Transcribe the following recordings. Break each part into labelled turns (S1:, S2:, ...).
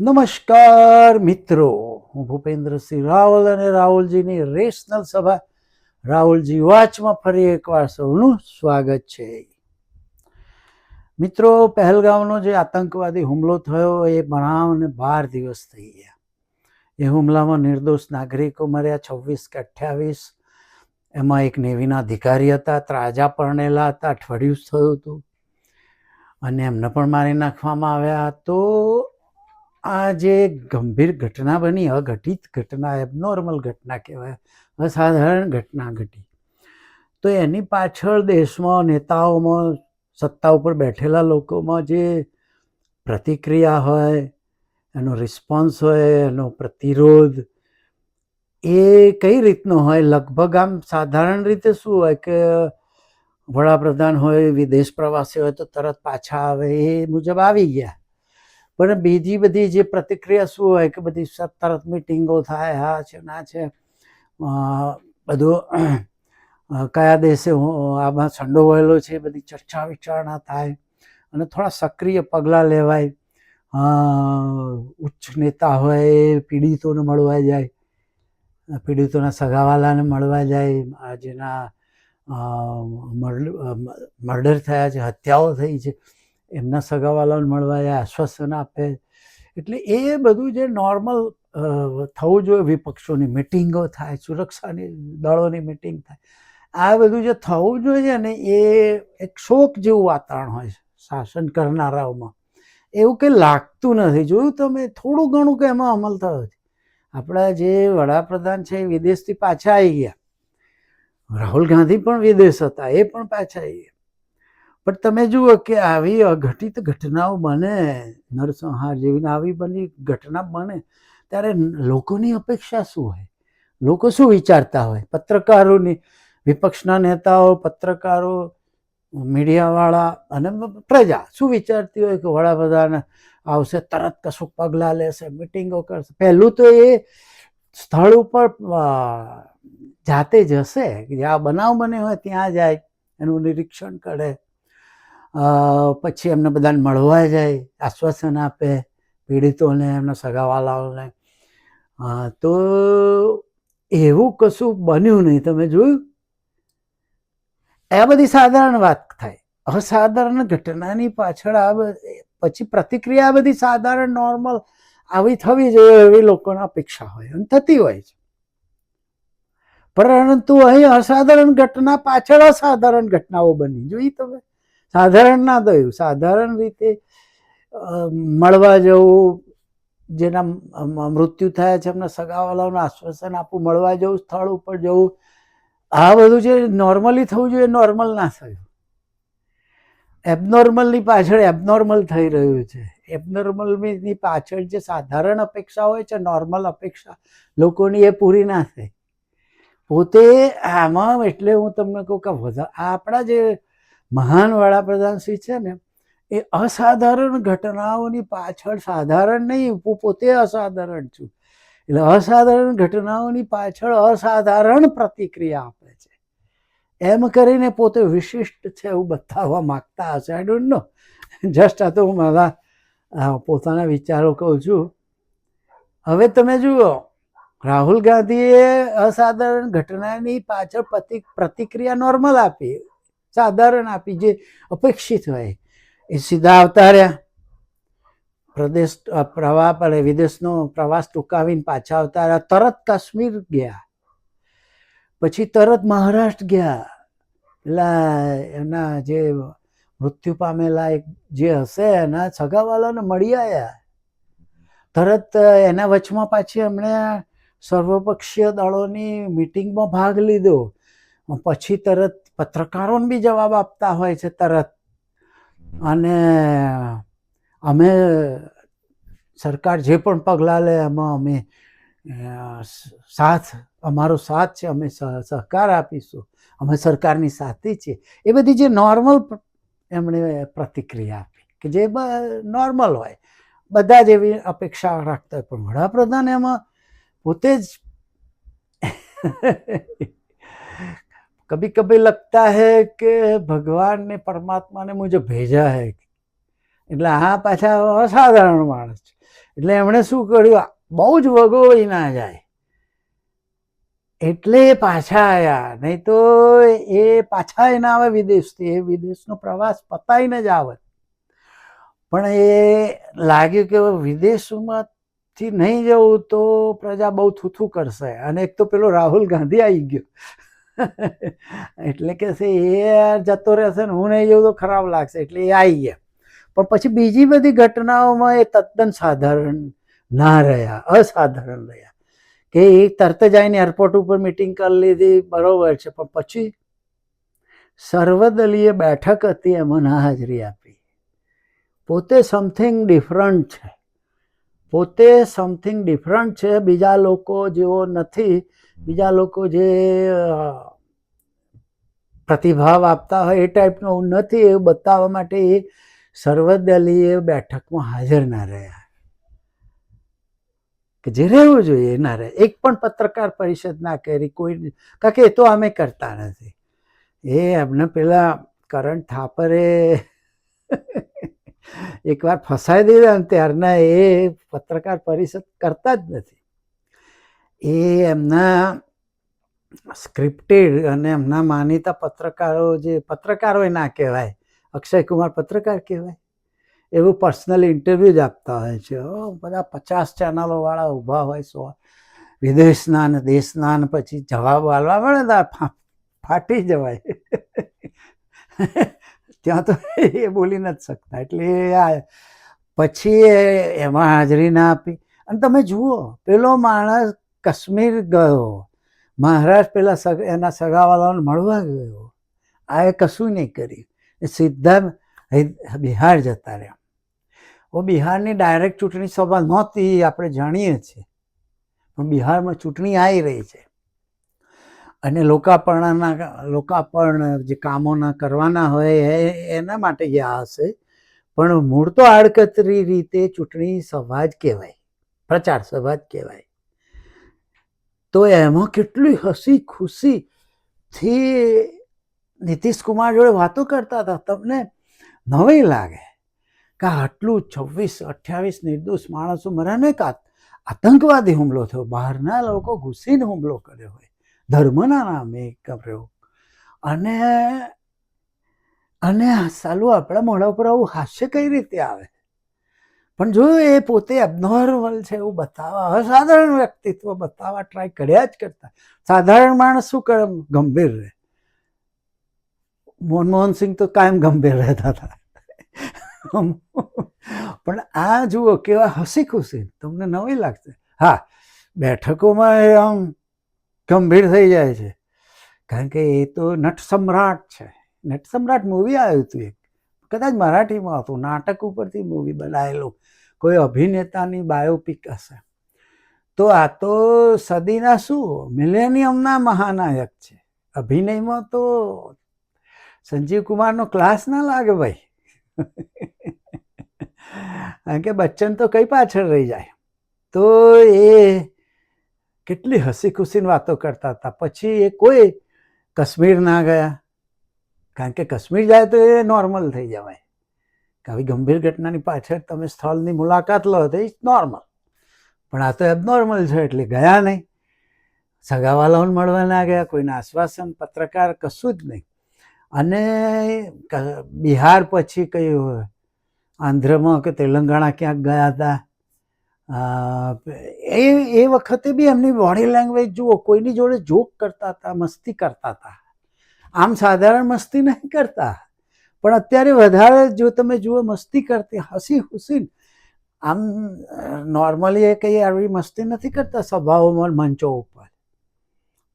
S1: નમસ્કાર મિત્રો, હું ભૂપેન્દ્રસિંહ રાવલ અને રાહુલજીની રેશનલ સભા રાહુલજી વાચમાં ફરી એકવાર સૌનું સ્વાગત છે. મિત્રો, પહેલગામનો જે આતંકવાદી હુમલો થયો એ બનાવને બાર દિવસ થઈ ગયા. એ હુમલામાં નિર્દોષ નાગરિકો મર્યા છવ્વીસ કે અઠ્યાવીસ. એમાં એક નેવીના અધિકારી હતા ત્રાજા પરણેલા હતા, અઠવાડિયું થયું હતું. અને એમને પણ મારી નાખવામાં આવ્યા. તો આ જે ગંભીર ઘટના બની, અઘટિત ઘટના એબનોર્મલ ઘટના કહેવાય, અસાધારણ ઘટના ઘટી. તો એની પાછળ દેશમાં, નેતાઓમાં, સત્તા ઉપર બેઠેલા લોકોમાં જે પ્રતિક્રિયા હોય, એનો રિસ્પોન્સ હોય, એનો પ્રતિરોધ, એ કઈ રીતનો હોય? લગભગ આમ સાધારણ રીતે શું હોય કે વડાપ્રધાન હોય, વિદેશ પ્રવાસી હોય તો તરત પાછા આવે એ મુજબ આવી ગયા. પણ બીજી બધી જે પ્રતિક્રિયા શું હોય કે બધી તરત મિટિંગો થાય, હા છે, ના છે બધું કયા દેશે આમાં સંડોવાયેલો છે, બધી ચર્ચા વિચારણા થાય અને થોડા સક્રિય પગલાં લેવાય. ઉચ્ચ નેતા હોય એ પીડિતોને મળવા જાય, પીડિતોના સગાવાલાને મળવા જાય જેના મર્ડર થયા છે, હત્યાઓ થઈ છે. એમના સગાવાલાઓને મળવા જાય આશ્વાસન આપે. એટલે એ બધું જે નોર્મલ થવું જોઈએ વિપક્ષોની મિટિંગો થાય, સુરક્ષાની દળોની મિટિંગ થાય, આ બધું જે થવું જોઈએ ને એ એક શોક જેવું વાતાવરણ હોય શાસન કરનારાઓમાં. એવું કંઈ લાગતું નથી. જોયું તમે? થોડું ઘણું કે એમાં અમલ થયો છે. આપણા જે વડાપ્રધાન છે એ વિદેશથી પાછા આવી ગયા. રાહુલ ગાંધી પણ વિદેશ હતા, એ પણ પાછા આવી ગયા. પણ તમે જુઓ કે આવી અઘટિત ઘટનાઓ બને, નરસંહાર જેવી આવી બની ઘટના બને, ત્યારે લોકોની અપેક્ષા શું હોય? લોકો શું વિચારતા હોય? પત્રકારોની, વિપક્ષના નેતાઓ, પત્રકારો, મીડિયાવાળા અને પ્રજા શું વિચારતી હોય કે વડાપ્રધાન આવશે, તરત કશું પગલાં લેશે, મિટિંગો કરશે? પહેલું તો એ સ્થળ ઉપર જાતે જશે હશે જ્યાં બનાવ બને હોય ત્યાં જાય, એનું નિરીક્ષણ કરે. પછી એમને બધાને મળવા જાય, આશ્વાસન આપે પીડિતોને, એમના સગાવાલાઓને. તો એવું કશું બન્યું નહીં. તમે જોયું? એ બધી સાધારણ વાત થાય. અસાધારણ ઘટનાની પાછળ આ પછી પ્રતિક્રિયા બધી સાધારણ, નોર્મલ આવી થવી જોઈએ એવી લોકોની અપેક્ષા હોય અને થતી હોય છે. પરંતુ અહીં અસાધારણ ઘટના પાછળ અસાધારણ ઘટનાઓ બની. જોઈ તમે? સાધારણ ના થયું સાધારણ રીતે મળવા જવું, જેના મૃત્યુ થયા છે, એમના સગાવાલાઓને આશ્વાસન આપવું, મળવા જવું, સ્થળ ઉપર જવું, આ બધું જે નોર્મલી થવું જોઈએ નોર્મલ ના થયું. એબનોર્મલની પાછળ એબનોર્મલ થઈ રહ્યું છે. એબનોર્મલની પાછળ જે સાધારણ અપેક્ષા હોય છે નોર્મલ અપેક્ષા લોકોની એ પૂરી ના થાય. પોતે આમાં, એટલે હું તમને કહું કે આપણા જે મહાન વડાપ્રધાન શ્રી છે ને, એ અસાધારણ ઘટનાઓની પાછળ સાધારણ નહીં, હું પોતે અસાધારણ છું. એટલે અસાધારણ ઘટનાઓની પાછળ અસાધારણ પ્રતિક્રિયા આપે છે. એમ કરીને પોતે વિશિષ્ટ છે એવું બતાવવા માગતા હશે. આઈ ડોન્ટ નો જસ્ટ આ તો હું મારા પોતાના વિચારો કહું છું. હવે તમે જુઓ, રાહુલ ગાંધીએ અસાધારણ ઘટનાની પાછળ પ્રતિ, પ્રતિક્રિયા નોર્મલ આપી. સાધારણ આપી જે અપેક્ષિત હોય, એ સીધા આવતા રહ્યા. પ્રદેશ પ્રવાહ પડે વિદેશનો પ્રવાસ ટૂંકાવીને પાછા આવતા રહ્યા. તરત કાશ્મીર ગયા. પછી તરત મહારાષ્ટ્ર ગયા. પેલા એના જે મૃત્યુ પામેલા એક જે હશે, એના સગાવાલાને મળી આવ્યા તરત એના વચમાં પાછી એમણે સર્વપક્ષીય દળોની મિટિંગમાં ભાગ લીધો. પછી તરત પત્રકારોને બી જવાબ આપતા હોય છે તરત. અને અમે સરકાર જે પણ પગલાં લે, એમાં અમે સાથ, અમારો સાથ છે, અમે સહ- સહકાર આપીશું. અમે સરકારની સાથી છીએ. એ બધી જે નોર્મલ એમણે પ્રતિક્રિયા આપી કે જે નોર્મલ હોય. બધા જ એવી અપેક્ષા રાખતા હોય. પણ વડાપ્રધાન એમાં પોતે જ कभी कभी लगता है कि भगवान ने परमात्मा ने मुझे भेजा है એટલે આ પાછા અસાધારણ માણસ છે એટલે એમણે શું કર્યું બહુ જ વગોઈ ના જાય એટલે એ પાછા આવ્યા નહીં તો એ પાછા એ ના આવે વિદેશથી એ વિદેશનો પ્રવાસ પતાઈને જ આવે પણ એ લાગ્યું કે વિદેશમાંથી નહીં જવું તો પ્રજા બહુ થૂથું કરશે અને એક તો પેલો રાહુલ ગાંધી આવી ગયો એટલે કે છે, એ જતો રહેશે ને, હું નહીં જવું તો ખરાબ લાગશે, એટલે એ આવી ગયા. પણ પછી બીજી બધી ઘટનાઓમાં એ તદ્દન સાધારણ ના રહ્યા, અસાધારણ રહ્યા. કે એ તરત જ આવીને એરપોર્ટ ઉપર મિટિંગ કરી લીધી, બરોબર છે, પણ પછી સર્વદલીય બેઠક હતી, એમાં ના હાજરી આપી. પોતે સમથિંગ ડિફરન્ટ છે. પોતે સમથિંગ ડિફરન્ટ છે, બીજા લોકો જેવો નથી બીજા લોકો જે પ્રતિભાવ આપતા હોય એ ટાઈપનો હું નથી એવું બતાવવા માટે એ સર્વદલીય બેઠકમાં હાજર ના રહ્યા. કે જે રહેવું જોઈએ એ ના રહે. એક પણ પત્રકાર પરિષદ ના કરી, કોઈ કારણ કે એ તો અમે કરતા નથી. એ એમને પેલા કરણ થાપરે એકવાર ફસાઈ દીધા ને ત્યારના એ પત્રકાર પરિષદ કરતા જ નથી. એ એમના સ્ક્રિપ્ટેડ અને એમના માનીતા પત્રકારો જે પત્રકારો ના કહેવાય, અક્ષય કુમાર પત્રકાર કહેવાય, એવું પર્સનલ ઇન્ટરવ્યૂ જ આપતા હોય છે. બધા પચાસ ચેનલોવાળા ઊભા હોય, સો, વિદેશના ને દેશના ને પછી જવાબ વાળવા મળે તો ફાટી જવાય. ત્યાં તો એ બોલી નથી શકતા. એટલે આ, પછી એમાં હાજરી ના આપી. અને તમે જુઓ, પેલો માણસ કાશ્મીર ગયો. મહારાષ્ટ્ર પેલા એના સગાવાલાઓને મળવા ગયો. આ એ કશું નહીં કર્યું. એ સીધા બિહાર જતા રહ્યા. ઓ બિહારની ડાયરેક્ટ ચૂંટણી સભા નહોતી આપણે જાણીએ છીએ. પણ બિહારમાં ચૂંટણી આવી રહી છે. અને લોકાર્પણના લોકાપર્ણ જે કામોના કરવાના હોય, એ, એના માટે ગયા હશે. પણ મૂળ તો આડકતરી રીતે ચૂંટણી સભા જ કહેવાય. પ્રચાર સભા જ કહેવાય. તો એમાં કેટલી હસી ખુશીથી નીતિશ કુમાર જોડે વાતો કરતા હતા. તમને નવાઈ લાગે કે આટલું છવ્વીસ, અઠ્યાવીસ નિર્દોષ માણસો મર્યા ને કાત? આતંકવાદી હુમલો થયો. બહારના લોકો ઘૂસીને હુમલો કર્યો હોય. ધર્મના નામે કર્યો અને અને સાલું આપણા મોઢા ઉપર આવું હાસ્ય કઈ રીતે આવે? પણ જો એ પોતે અબનોર્મલ છે એવું બતાવવા, અસાધારણ વ્યક્તિત્વ બતાવવા ટ્રાય કર્યા જ કરતા. સાધારણ માણસ શું કરે? ગંભીર રહે. મનમોહન સિંહ તો કાયમ ગંભીર રહેતા હતા. પણ આ જુઓ કેવા હસી ખુશી તમને નવી લાગશે. હા, બેઠકોમાં એ આમ ગંભીર થઈ જાય છે. કારણ કે એ તો નટ સમ્રાટ છે. નટ સમ્રાટ મૂવી આવ્યું હતું એક. કદાચ મરાઠીમાં હતું, નાટક ઉપરથી મૂવી બનાવેલું કોઈ અભિનેતાની બાયોપિક હશે. તો આ તો સદીના શું મિલેનિયમના મહાનાયક છે. અભિનયમાં તો સંજીવ કુમારનો ક્લાસ ના લાગે ભાઈ. કારણ કે બચ્ચન તો કઈ પાછળ રહી જાય. તો એ કેટલી હસી ખુશીની વાતો કરતા હતા. પછી એ કોઈ કશ્મીર ના ગયા. કારણ કે કાશ્મીર જાય તો એ નોર્મલ થઈ જવાય. કે આવી ગંભીર ઘટનાની પાછળ તમે સ્થળની મુલાકાત લો તો એ નોર્મલ પણ આ તો એબનોર્મલ છે, એટલે ગયા નહીં. સગાવાલાઓને મળવા ના ગયા, કોઈને આશ્વાસન, પત્રકાર કશું જ નહીં. અને બિહાર પછી કયું આંધ્રમાં કે તેલંગાણા ક્યાંક ગયા હતા. એ એ વખતે બી એમની બોડી લેંગ્વેજ જુઓ, કોઈની જોડે જોક કરતા હતા, મસ્તી કરતા હતા. આમ સાધારણ મસ્તી નહીં કરતા. પણ અત્યારે વધારે જો તમે જુઓ, મસ્તી કરતી, હસી હુસી આમ નોર્મલી એ કંઈ આવી મસ્તી નથી કરતા સભાઓમાં મંચો ઉપર.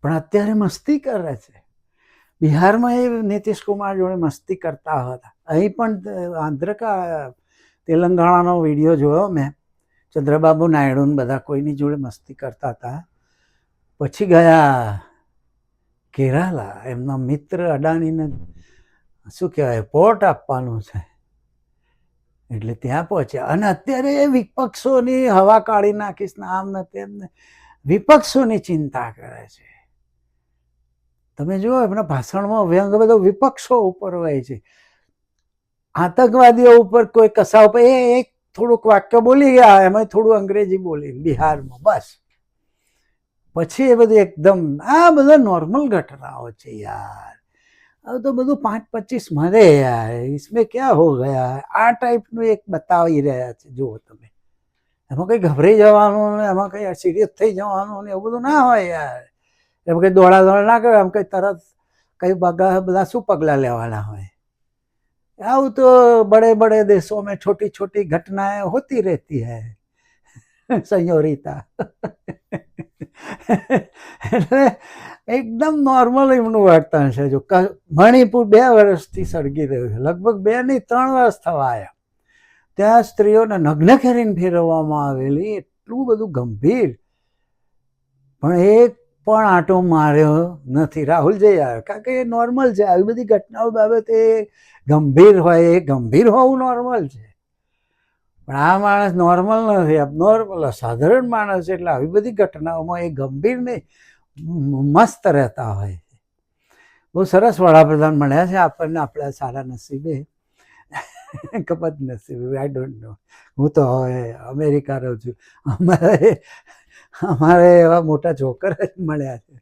S1: પણ અત્યારે મસ્તી કરે છે. બિહારમાં એ નીતિશ કુમાર જોડે મસ્તી કરતા હતા. અહીં પણ આંધ્રકા, તેલંગાણાનો વીડિયો જોયો મેં. ચંદ્રબાબુ નાયડુ બધા કોઈની જોડે મસ્તી કરતા હતા. પછી ગયા કેરાલા, એમના મિત્ર અડાણીને શું કહેવાય પોર્ટ આપવાનું છે. એટલે ત્યાં પહોંચ્યા. અને અત્યારે એ વિપક્ષોની હવા કાઢી નાખીશ ને આમ ને તેમને વિપક્ષોની ચિંતા કરે છે. તમે જુઓ, એમના ભાષણમાં વ્યંગ બધો વિપક્ષો ઉપર હોય છે. આતંકવાદીઓ ઉપર કોઈ કસા ઉપર એ એક થોડુંક વાક્ય બોલી ગયા એમાં થોડું અંગ્રેજી બોલી બિહારમાં, બસ. પછી એ બધું એકદમ, આ બધા નોર્મલ ઘટનાઓ છે યાર. હવે તો બધું પાંચ પચીસ મરે યાર. ઇસમે ક્યાં હો ગયા? આ ટાઈપનું એક બતાવી રહ્યા છે. જુઓ તમે. એમાં કંઈ ગભરાઈ જવાનું ને એમાં કંઈ સિરિયસ થઈ જવાનું ને એવું બધું ના હોય યાર. એમ કંઈ દોડા દોડા ના કરે, એમ કંઈ તરત કઈ પગલા બધા શું પગલાં લેવાના હોય? આવું તો બડે બડે દેશો મેં છોટી છોટી ઘટનાએ હોતી રહેતી હૈ. સંયોરિતા એટલે એકદમ નોર્મલ એમનું વર્તન છે. જો મણિપુર બે વર્ષથી સળગી રહ્યું છે. લગભગ બે નહીં, ત્રણ વર્ષ થવા આવ્યા ત્યાં સ્ત્રીઓને નગ્ન કરીને ફેરવવામાં આવેલી એટલું બધું ગંભીર. પણ એક પણ આંટો માર્યો નથી. રાહુલ જઈ આવ્યો. કારણ કે એ નોર્મલ છે. આવી બધી ઘટનાઓ બાબતે ગંભીર હોય એ ગંભીર હોવું નોર્મલ છે. પણ આ માણસ નોર્મલ નથી. નોર્મલ સાધારણ માણસ છે એટલે આવી બધી ઘટનાઓમાં એ ગંભીર નહીં મસ્ત રહેતા હોય છે. બહુ સરસ વડાપ્રધાન મળ્યા છે આપણને, આપણા સારા નસીબે. કપત નસીબે આઈ ડોન્ટ નો હું તો હવે અમેરિકા રહું છું. અમારે અમારે એવા મોટા છોકરા જ મળ્યા છે.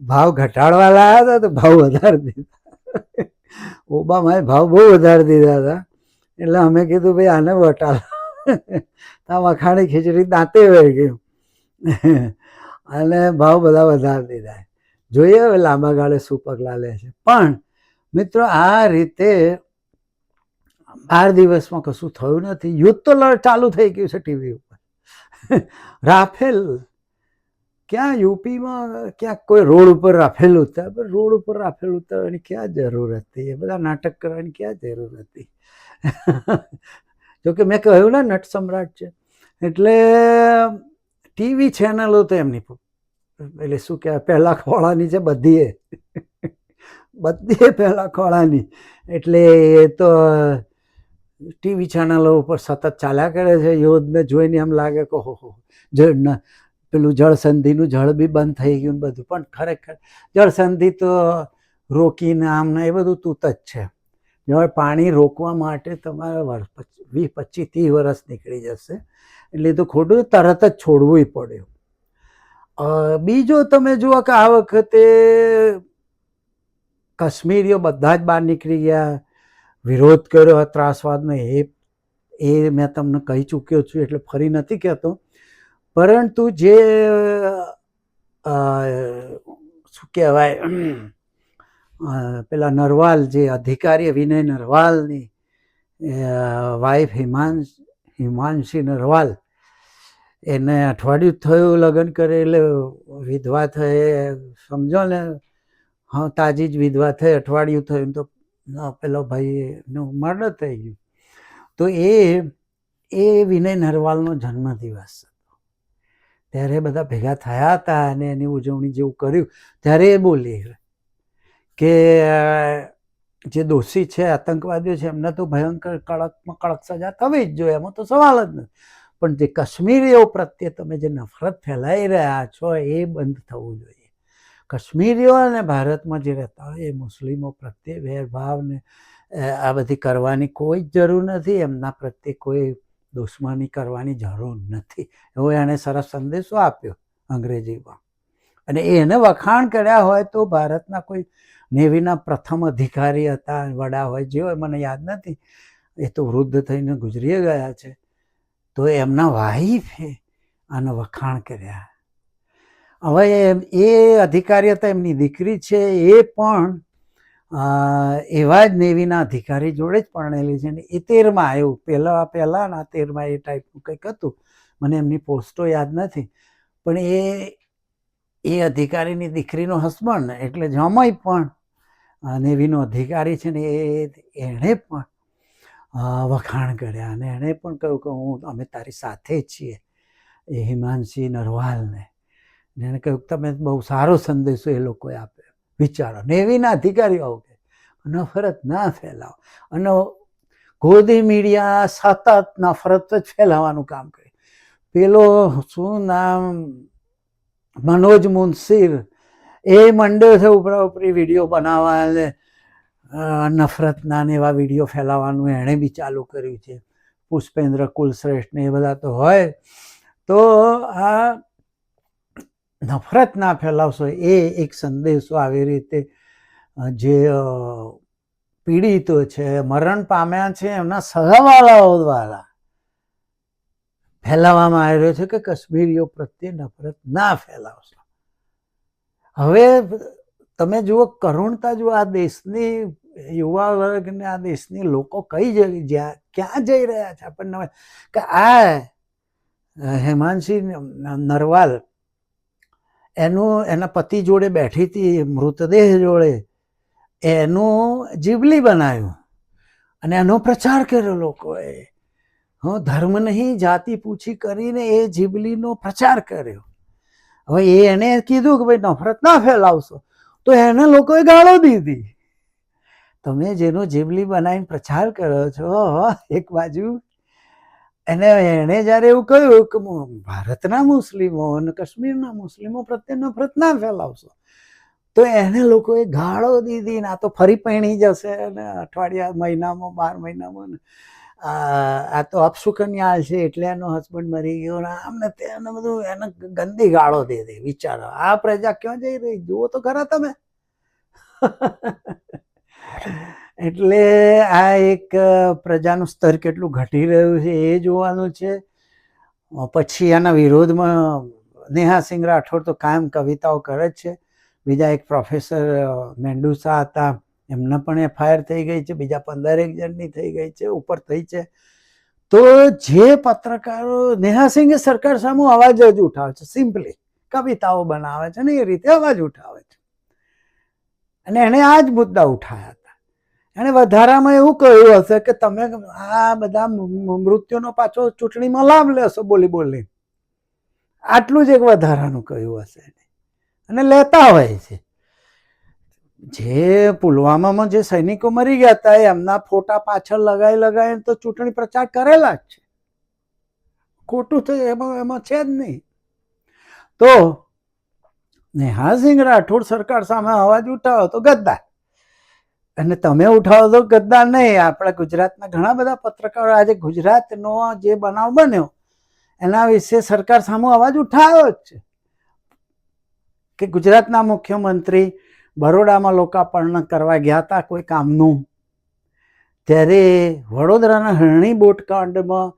S1: ભાવ ઘટાડવા લાયા હતા તો ભાવ વધારી દીધા. ઓબામાએ ભાવ બહુ વધારી દીધા હતા. એટલે અમે કીધું, ભાઈ આને વટાલ તા વખાણી ખીચડી દાંતે વહી ગયું અને ભાવ બધા વધારી દીધા. જોઈએ હવે લાંબા ગાળે શું પગલાં લે છે. પણ મિત્રો, આ રીતે બાર દિવસમાં કશું થયું નથી. યુદ્ધ તો ચાલુ થઈ ગયું છે ટીવી ઉપર. રાફેલ, ક્યાં યુપીમાં ક્યાંક કોઈ રોડ ઉપર રાફેલ ઉતર રોડ ઉપર રાફેલ ઉતારવાની ક્યાં જરૂર હતી? એ બધા નાટક કરવાની ક્યાં જરૂર હતી? જોકે મેં કહ્યું ને, નટ સમ્રાટ છે. એટલે ટીવી ચેનલો તો એમની એટલે શું કહેવાય, પહેલા ખોળાની છે બધીએ. બધીએ પહેલા ખોળાની. એટલે એ તો ટીવી ચેનલો ઉપર સતત ચાલ્યા કરે છે. યોધને જોઈને એમ લાગે કે હો હો. જળ પેલું જળસંધિનું જળ બી બંધ થઈ ગયું બધું. પણ ખરેખર જળસંધિ તો રોકીને આમ ને એ બધું તૂત જ છે. જળ પાણી રોકવા માટે તમારે વર્ષ વીસ, પચીસ, ત્રીસ વર્ષ નીકળી જશે. એટલે તો ખોટું તરત જ છોડવું પડ્યું. બીજો તમે જુઓ કે આ વખતે કાશ્મીરીઓ બધા જ બહાર નીકળી ગયા. વિરોધ કર્યો ત્રાસવાદનો એ એ મેં તમને કહી ચૂક્યો છું, એટલે ફરી નથી કહેતો. પરંતુ જે શું કહેવાય? પેલા નરવાલ જે અધિકારી, વિનય નરવાલની વાઈફ હિમાંશ, હિમાંશી નરવાલ, એને અઠવાડિયું થયું લગ્ન કરે એટલે વિધવા થઈ સમજો ને? હા, તાજી જ વિધવા થઈ અઠવાડિયું થયું તો પેલો ભાઈનું મર્ડર થઈ ગયું. તો એ એ વિનય નરવાલનો જન્મદિવસ હતો. ત્યારે બધા ભેગા થયા હતા અને એની ઉજવણી જેવું કર્યું. ત્યારે એ બોલી કે જે દોષી છે, આતંકવાદીઓ છે, એમને તો ભયંકર કડકમાં કડક સજા થવી જ જોઈએ, એમાં તો સવાલ જ નથી. પણ જે કાશ્મીરીઓ પ્રત્યે તમે જે નફરત ફેલાઈ રહ્યા છો, એ બંધ થવું જોઈએ. કાશ્મીરીઓ અને ભારતમાં જે રહેતા હોય, એ મુસ્લિમો પ્રત્યે વેરભાવને આ બધી કરવાની કોઈ જ જરૂર નથી, એમના પ્રત્યે કોઈ દુશ્મની કરવાની જરૂર નથી. એવો એણે સરસ સંદેશો આપ્યો અંગ્રેજીમાં. અને એને વખાણ કર્યા હોય તો ભારતના કોઈ નેવીના પ્રથમ અધિકારી હતા, વડા હોય, જે હોય, મને યાદ નથી. એ તો વૃદ્ધ થઈને ગુજરી ગયા છે. તો એમના વાઈફે આનો વખાણ કર્યા. હવે એ અધિકારી હતા, એમની દીકરી છે, એ પણ એવા જ નેવીના અધિકારી જોડે જ પરણેલી છે. ને એ તેરમાં આવ્યું. પહેલાં પહેલાં ના તેરમાં એ ટાઈપનું કંઈક હતું. મને એમની પોસ્ટો યાદ નથી. પણ એ એ અધિકારીની દીકરીનો હસબન્ડ એટલે જમાઈ પણ નેવીનો અધિકારી છે ને એ એણે પણ વખાણ કર્યા અને એણે પણ કહ્યું કે હું, અમે તારી સાથે જ છીએ, એ હિમાંશી નરવાલને. ને એણે કહ્યું કે તમે બહુ સારો સંદેશો એ લોકોએ આપ્યો. વિચારો. નેવીના અધિકારીઓ આવું કે નફરત ના ફેલાવો. અને ગોદી મીડિયા સતત નફરત જ ફેલાવાનું કામ કરે. પેલો શું નામ? મનોજ મુનશીર એ મંડ્યો છે ઉપરા ઉપરી વીડિયો બનાવવા અને નફરતના એવા વીડિયો ફેલાવવાનું એણે બી ચાલુ કર્યું છે. પુષ્પેન્દ્ર કુલશ્રેષ્ઠ ને એ બધા તો હોય. તો આ નફરત ના ફેલાવશો એ એક સંદેશો આવી રીતે જે પીડિતો છે, મરણ પામ્યા છે એમના સગાવાલાઓ દ્વારા ફેલાવવામાં આવી રહ્યો છે કે કશ્મીરીઓ પ્રત્યે નફરત ના ફેલાવશો. હવે તમે જુઓ, કરુણતા જુઓ આ દેશની યુવા વર્ગને, આ દેશની લોકો કઈ જઈ જ્યાં, ક્યાં જઈ રહ્યા છે આપણને કે આ હેમાંશી નરવાલ, એનું, એના પતિ જોડે બેઠી હતી, મૃતદેહ જોડે, એનું જીવલી બનાવ્યું. અને એનો પ્રચાર કર્યો લોકોએ. હું, ધર્મ નહીં, જાતિ પૂછી કરીને એ જીવલીનો પ્રચાર કર્યો. હવે એને કીધું કે ભાઈ નફરત ના ફેલાવશો. તો એને લોકોએ ગાળો દીધી. તમે જેનો જીવલી બનાવીને પ્રચાર કરો છો એક બાજુ. એને એણે જ્યારે એવું કહ્યું કે ભારતના મુસ્લિમો અને કાશ્મીરના મુસ્લિમો પ્રત્યે નફરત ના ફેલાવશો, તો એને લોકોએ ગાળો દીધી ને તો ફરી પહેણી જશે અને અઠવાડિયા મહિનામાં, બાર મહિનામાં આ તો અપસુકન્યા છે એટલે એનો હસબન્ડ મરી ગયો ને આમ ને તેને બધું એને ગંદી ગાળો દે દે, વિચારો. આ પ્રજા ક્યાં જઈ રહી? જુઓ તો ખરા તમે. એટલે આ એક પ્રજાનું સ્તર કેટલું ઘટી રહ્યું છે એ જોવાનું છે. પછી એના વિરોધમાં નેહા સિંહ રાઠોડ તો કાયમ કવિતાઓ કરે જ છે. બીજા એક પ્રોફેસર મેંડુસા હતા. એમને પણ એફઆઈઆર થઈ ગઈ છે, બીજા પંદરેક જણની થઈ ગઈ છે, ઉપર થઈ છે. તો જે પત્રકારો નેહા સિંઘે સરકાર સામે અવાજ જ ઉઠાવે છે સિમ્પલી કવિતાઓ બનાવે છે ને એ રીતે અવાજ ઉઠાવે છે. અને એણે આ જ મુદ્દા ઉઠાયા હતા. એણે વધારામાં એવું કહ્યું હશે કે તમે આ બધા મૃત્યુનો પાછો ચૂંટણીમાં લાભ લેશો બોલી બોલી. આટલું જ એક વધારાનું કહ્યું હશે. અને લેતા હોય છે. જે પુલવામામાં જે સૈનિકો મરી ગયા હતા એમના ફોટા પાછળ લગાવી લગાવીને તો ચૂંટણી પ્રચાર કરેલા જ છે. ખોટું તો એમાં એમાં છે જ નહીં. તો નેહાસિંહ રાઠોડ સરકાર સામે અવાજ ઉઠાવો તો ગદ્દાર. અને તમે ઉઠાવો તો ગદ્દાર નહીં. આપણા ગુજરાતના ઘણા બધા પત્રકારો આજે ગુજરાતનો જે બનાવ બન્યો, એના વિશે સરકાર સામે અવાજ ઉઠાવ્યો જ છે. કે ગુજરાતના મુખ્યમંત્રી બરોડામાં લોકાપર્ણ કરવા ગયા હતા કોઈ કામનું? ત્યારે વડોદરાના હરણી બોટકાંડમાં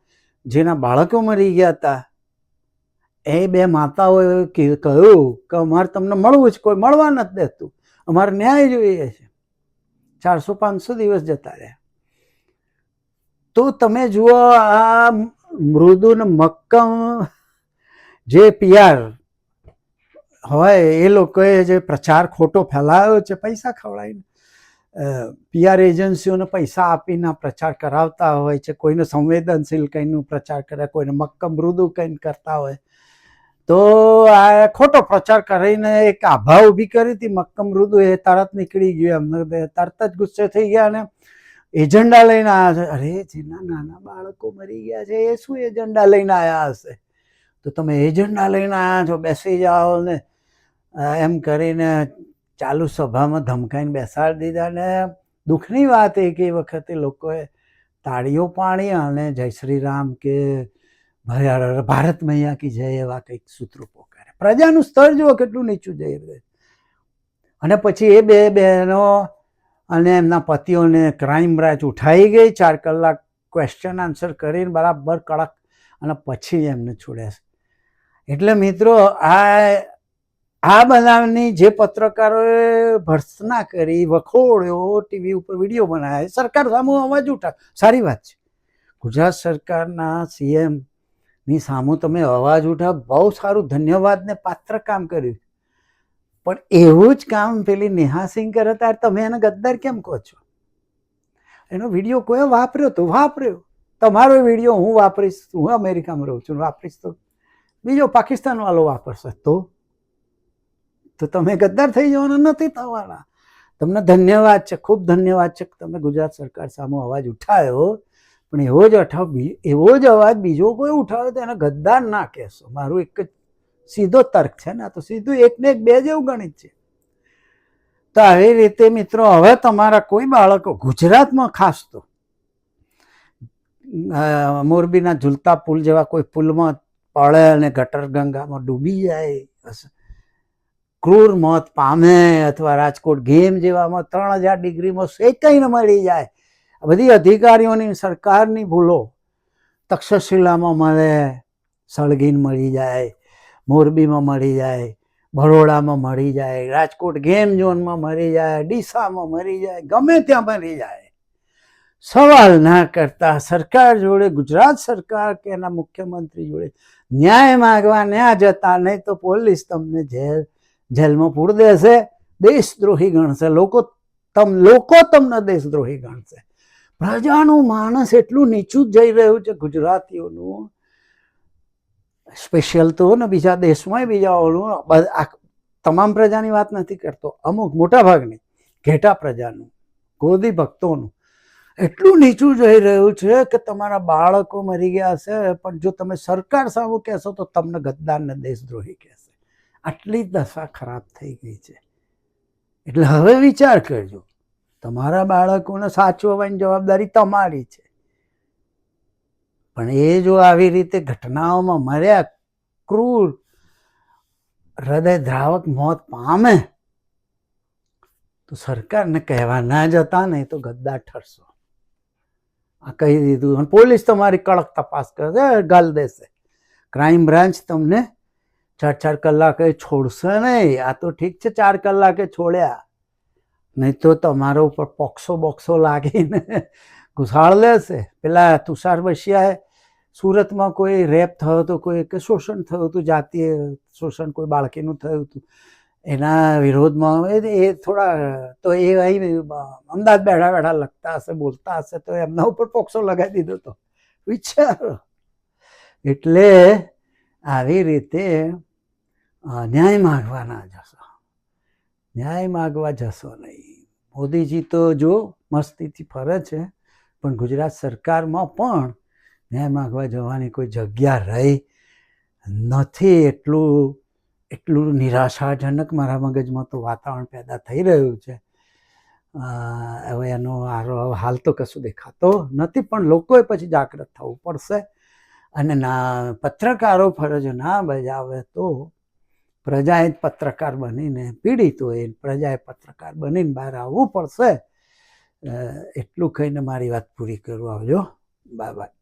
S1: જેના બાળકો મરી ગયા હતા, એ બે માતાઓએ કહ્યું કે અમારે તમને મળવું જ કોઈ મળવા નથી દેતું. અમારે ન્યાય જોઈએ છે. ચારસો પાંચસો દિવસ જતા રહ્યા. તો તમે જુઓ આ મૃદુ ને મક્કમ જે પીઆર હોય એ લોકોએ જે પ્રચાર ખોટો ફેલાયો છે, પૈસા ખવડાવીને પીઆર એજન્સીઓને પૈસા આપીને પ્રચાર કરાવતા હોય છે, કોઈને સંવેદનશીલ કંઈનું પ્રચાર કરે કોઈને મક્કમ મૃદુ કંઈ કરતા હોય, તો આ ખોટો પ્રચાર કરીને એક આભા ઊભી કરી હતી, મક્કમ મૃદુ એ તરત નીકળી ગયું એમને તરત જ ગુસ્સે થઈ ગયા અને એજન્ડા લઈને આવ્યા છે. અરે, જેના નાના બાળકો મરી ગયા છે, એ શું એજન્ડા લઈને આવ્યા હશે? તો તમે એજન્ડા લઈને આવ્યા છો, બેસી જાઓ ને. એમ કરીને ચાલુ સભામાં ધમકાઈને બેસાડી દીધા ને દુઃખની વાત એ કે એ વખતે લોકોએ તાળીઓ પાણી અને જય શ્રી રામ કે ભારત મૈયા કી જય એવા કંઈક સૂત્રો પોકારે પ્રજાનું સ્તર જુઓ કેટલું નીચું જઈ રહ્યું અને પછી એ બે બહેનો અને એમના પતિઓને ક્રાઇમ બ્રાન્ચ ઉઠાઈ ગઈ, ચાર કલાક ક્વેશ્ચન આન્સર કરીને બરાબર કડક અને પછી એમને છોડ્યા એટલે મિત્રો, આ આ બનાવની જે પત્રકારોએ ભર્સના કરી, વખોડ્યો, ટીવી ઉપર વીડિયો બનાવ્યા, સરકાર સામે અવાજ ઉઠા સારી વાત છે. ગુજરાત સરકારના સીએમની સામું તમે અવાજ ઉઠા બહુ સારું ધન્યવાદ ને પાત્ર કામ કર્યું. પણ એવું જ કામ પેલી નેહાસિંહ કરે ત્યારે તમે એને ગદ્દાર કેમ કહો છો? એનો વીડિયો કોઈ વાપર્યો તો વાપર્યો. તમારો વીડિયો હું વાપરીશ, હું અમેરિકામાં રહું છું, વાપરીશ તો બીજો પાકિસ્તાન વાળો વાપરશે. તો? તો તમે ગદ્દાર થઈ જવાના, નથી થવાના. તમને ધન્યવાદ છે, ખૂબ ધન્યવાદ છે કે તમે ગુજરાત સરકાર સામે અવાજ ઉઠાવ્યો પણ એવો જ અઠાવ એવો જ અવાજ બીજો કોઈ ઉઠાવે તો એને ગદ્દાર ના કહેશો. મારું એક જ સીધો તર્ક છે ને તો સીધું એકને એક બે જેવું ગણિત છે. તો આવી રીતે મિત્રો, હવે તમારા કોઈ બાળકો ગુજરાતમાં ખાસ તો મોરબીના ઝૂલતા પુલ જેવા કોઈ પુલમાં પડે અને ગટર ગંગામાં ડૂબી જાય. ક્રૂર મોત પામે અથવા રાજકોટ ગેમ જેવામાં ત્રણ હજાર ડિગ્રીમાં શેકાઈને મળી જાય. બધી અધિકારીઓની સરકારની ભૂલો તક્ષશિલામાં મળે, સળગીને મળી જાય, મોરબીમાં મળી જાય, બરોડામાં મળી જાય, રાજકોટ ગેમ ઝોનમાં મરી જાય, ડીસામાં મરી જાય, ગમે ત્યાં મરી જાય. સવાલ ના કરતા સરકાર જોડે, ગુજરાત સરકાર કે એના મુખ્યમંત્રી જોડે ન્યાય માગવા ન્યા જતા, નહીં તો પોલીસ તમને જેલ, જેલમાં પૂર દેશે. દેશદ્રોહી ગણશે. લોકો તમ, લોકો તમને દેશદ્રોહી ગણશે. પ્રજાનું માણસ એટલું નીચું જઈ રહ્યું છે ગુજરાતીઓનું. સ્પેશિયલ તો ને બીજા દેશમાંય બીજા ઓલું, આ તમામ પ્રજાની વાત નથી કરતો. અમુક મોટા ભાગની ઘેટા પ્રજાનું, ગોદી ભક્તોનું. એટલું નીચું જઈ રહ્યું છે કે તમારા બાળકો મરી ગયા હશે પણ જો તમે સરકાર સામું કહેશો તો તમને ગદ્દારને દેશદ્રોહી કહેશે. આટલી દશા ખરાબ થઈ ગઈ છે. એટલે હવે વિચાર કરજો. તમારા બાળકોને સાચવવાની જવાબદારી તમારી છે. પણ એ જો આવી રીતે ઘટનાઓમાં મર્યા, ક્રૂર, હૃદય દ્રાવક મોત પામે, તો સરકારને કહેવા ના જતા નહીં તો ગદ્દાર ઠરશો. આ કહી દીધું અને પોલીસ તમારી કડક તપાસ કરશે, ગાલ દેશે. ક્રાઇમ બ્રાન્ચ તમને ચાર ચાર કલાકે છોડશે નહીં. આ તો ઠીક છે, ચાર કલાકે છોડ્યા. નહીં તો તમારા ઉપર પોક્સો બોક્સો લાગીને ઘુસાડ લેશે. પેલા તુષાર બસિયાએ સુરતમાં કોઈ રેપ થયો હતો કોઈ કે શોષણ થયું હતું, જાતીય શોષણ કોઈ બાળકીનું થયું હતું. એના વિરોધમાં એ થોડા, તો એ ભાઈ અમદાવાદ બેઠા બેઠા લખતા હશે, બોલતા હશે, તો એમના ઉપર પોક્સો લગાવી દીધો તો. વિચારો. એટલે આવી રીતે ન્યાય માગવા ના જશો. ન્યાય માગવા જશો નહીં. મોદીજી તો જો મસ્તીથી ફરે છે, પણ ગુજરાત સરકારમાં પણ ન્યાય માગવા જવાની કોઈ જગ્યા રહી નથી. એટલું એટલું નિરાશાજનક મારા મગજમાં તો વાતાવરણ પેદા થઈ રહ્યું છે. હવે એનો હાલ તો કશું દેખાતો નથી, પણ લોકોએ પછી જાગૃત થવું પડશે. અને ના, પત્રકારો ફરજ ના બજાવે તો પ્રજાએ જ પત્રકાર બનીને પીડિત હોય પ્રજાએ પત્રકાર બનીને બહાર આવવું પડશે. એટલું કહીને મારી વાત પૂરી કરું. આવજો. Bye bye